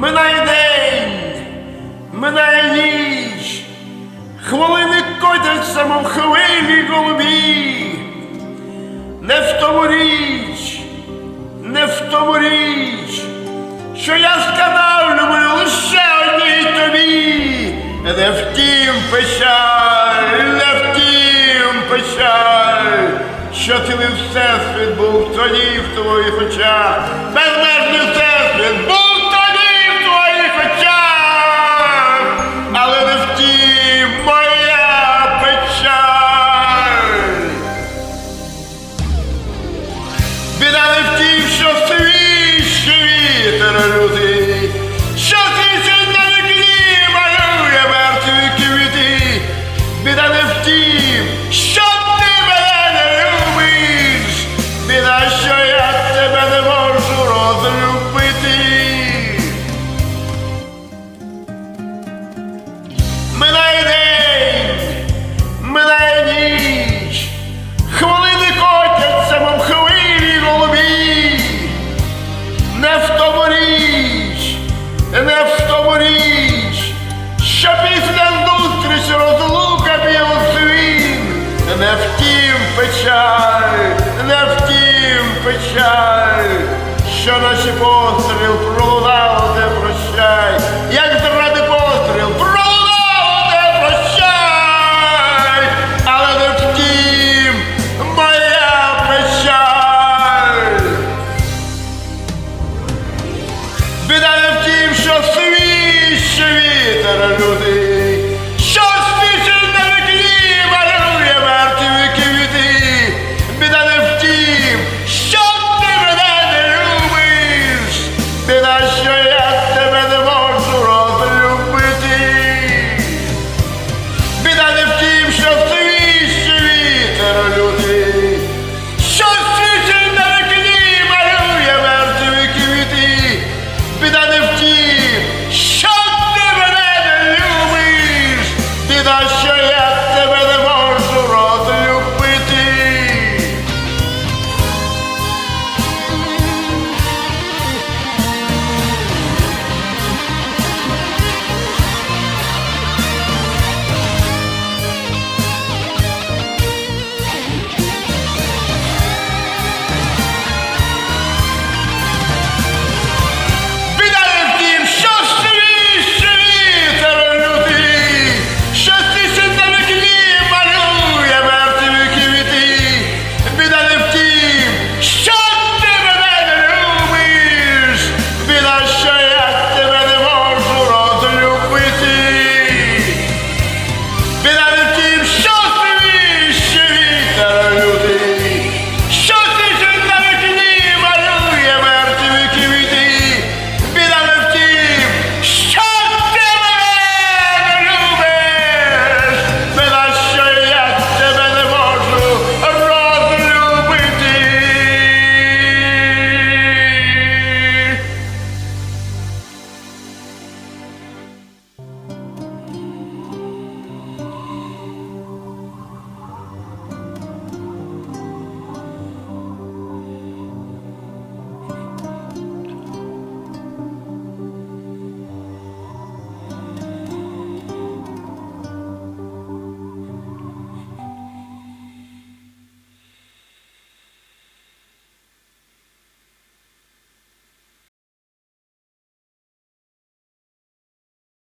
минає день, минає ніч, хвилини котяться, мов хвилі голубі. Не в тому річ, не в тому річ, що я сказав люблю лише одній тобі, не в тім печаль, не втім печаль, що ти не всесвіт був тоді в твоїх очах, безмежний всесвіт був. братів! печаль, не втім печаль, що наші постріл пролунав, де прощай.